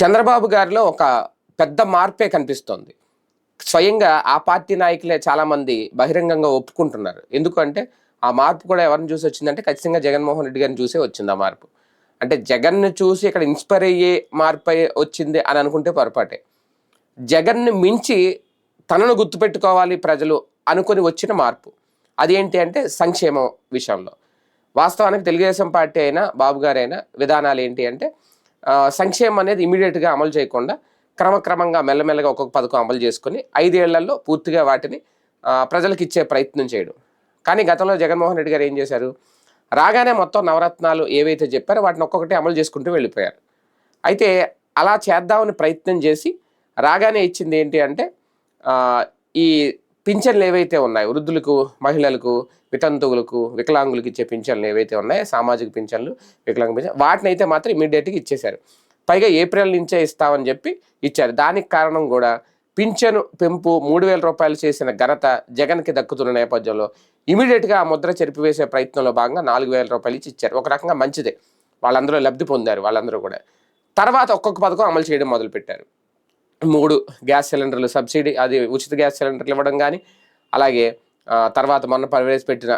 చంద్రబాబు గారిలో ఒక పెద్ద మార్పే కనిపిస్తోంది. స్వయంగా ఆ పార్టీ నాయకులే చాలామంది బహిరంగంగా ఒప్పుకుంటున్నారు. ఎందుకంటే ఆ మార్పు కూడా ఎవరిని చూసి వచ్చిందంటే ఖచ్చితంగా జగన్మోహన్ రెడ్డి గారిని చూసే వచ్చింది ఆ మార్పు. అంటే జగన్ను చూసి ఇక్కడ ఇన్స్పైర్ అయ్యే మార్పు వచ్చింది అని అనుకుంటే పొరపాటే. జగన్ను మించి తనను గుర్తుపెట్టుకోవాలి ప్రజలు అనుకొని వచ్చిన మార్పు. అదేంటి అంటే సంక్షేమం విషయంలో. వాస్తవానికి తెలుగుదేశం పార్టీ అయినా బాబు గారైనా విధానాలు ఏంటి అంటే సంక్షేమం అనేది ఇమీడియట్గా అమలు చేయకుండా క్రమక్రమంగా మెల్లమెల్లగా ఒక్కొక్క పథకం అమలు చేసుకొని ఐదేళ్ళలో పూర్తిగా వాటిని ప్రజలకు ఇచ్చే ప్రయత్నం చేయడం. కానీ గతంలో జగన్మోహన్ రెడ్డి గారు ఏం చేశారు? రాగానే మొత్తం నవరత్నాలు ఏవైతే చెప్పారో వాటిని ఒక్కొక్కటి అమలు చేసుకుంటూ వెళ్ళిపోయారు. అయితే అలా చేద్దామని ప్రయత్నం చేసి రాగానే ఇచ్చింది ఏంటి అంటే ఈ పింఛన్లు ఏవైతే ఉన్నాయో వృద్ధులకు మహిళలకు వితంతువులకు వికలాంగులకు ఇచ్చే పింఛన్లు ఏవైతే ఉన్నాయో సామాజిక పింఛన్లు వికలాంగ పింఛన్ వాటిని అయితే మాత్రం ఇమీడియట్గా ఇచ్చేశారు. పైగా ఏప్రిల్ నుంచే ఇస్తామని చెప్పి ఇచ్చారు. దానికి కారణం కూడా పింఛను పెంపు మూడు వేల రూపాయలు చేసిన ఘనత జగన్కి దక్కుతున్న నేపథ్యంలో ఇమీడియట్గా ఆ ముద్ర చెరిపివేసే ప్రయత్నంలో భాగంగా నాలుగు వేల రూపాయలు ఇచ్చి ఇచ్చారు. ఒక రకంగా మంచిదే. వాళ్ళందరూ లబ్ధి పొందారు వాళ్ళందరూ కూడా. తర్వాత ఒక్కొక్క పథకం అమలు చేయడం మొదలుపెట్టారు. మూడు గ్యాస్ సిలిండర్లు సబ్సిడీ అది ఉచిత గ్యాస్ సిలిండర్లు ఇవ్వడం కానీ అలాగే తర్వాత మొన్న ప్రవేశపెట్టిన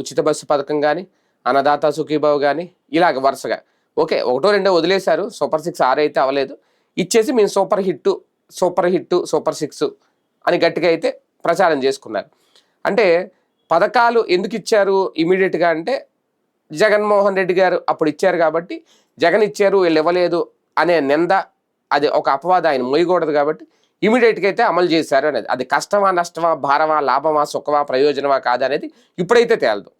ఉచిత బస్సు పథకం కానీ అన్నదాత సుఖీభావ్ కానీ ఇలాగ వరుసగా. ఓకే ఒకటో రెండో వదిలేశారు సూపర్ సిక్స్ ఆరు అయితే అవ్వలేదు. ఇచ్చేసి మేము super hit super hit super six అని గట్టిగా అయితే ప్రచారం చేసుకున్నారు. అంటే పథకాలు ఎందుకు ఇచ్చారు ఇమీడియట్గా అంటే జగన్మోహన్ రెడ్డి గారు అప్పుడు ఇచ్చారు కాబట్టి జగన్ ఇచ్చారు వీళ్ళు ఇవ్వలేదు అనే నింద అది ఒక అపవాదం ఆయన మోయకూడదు కాబట్టి ఇమీడియట్గా అయితే అమలు చేశారు అనేది. అది కష్టమా నష్టమా భారమా లాభమా సుఖమా ప్రయోజనమా కాదా అనేది ఇప్పుడైతే తేలదు.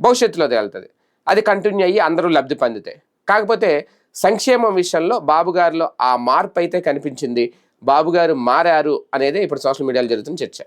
భవిష్యత్తులో తేలుతుంది. అది కంటిన్యూ అయ్యి అందరూ లబ్ధి పొందితే. కాకపోతే సంక్షేమం విషయంలో బాబుగారిలో ఆ మార్పు అయితే కనిపించింది. బాబుగారు మారారు అనేది ఇప్పుడు సోషల్ మీడియాలో జరుగుతున్న చర్చ.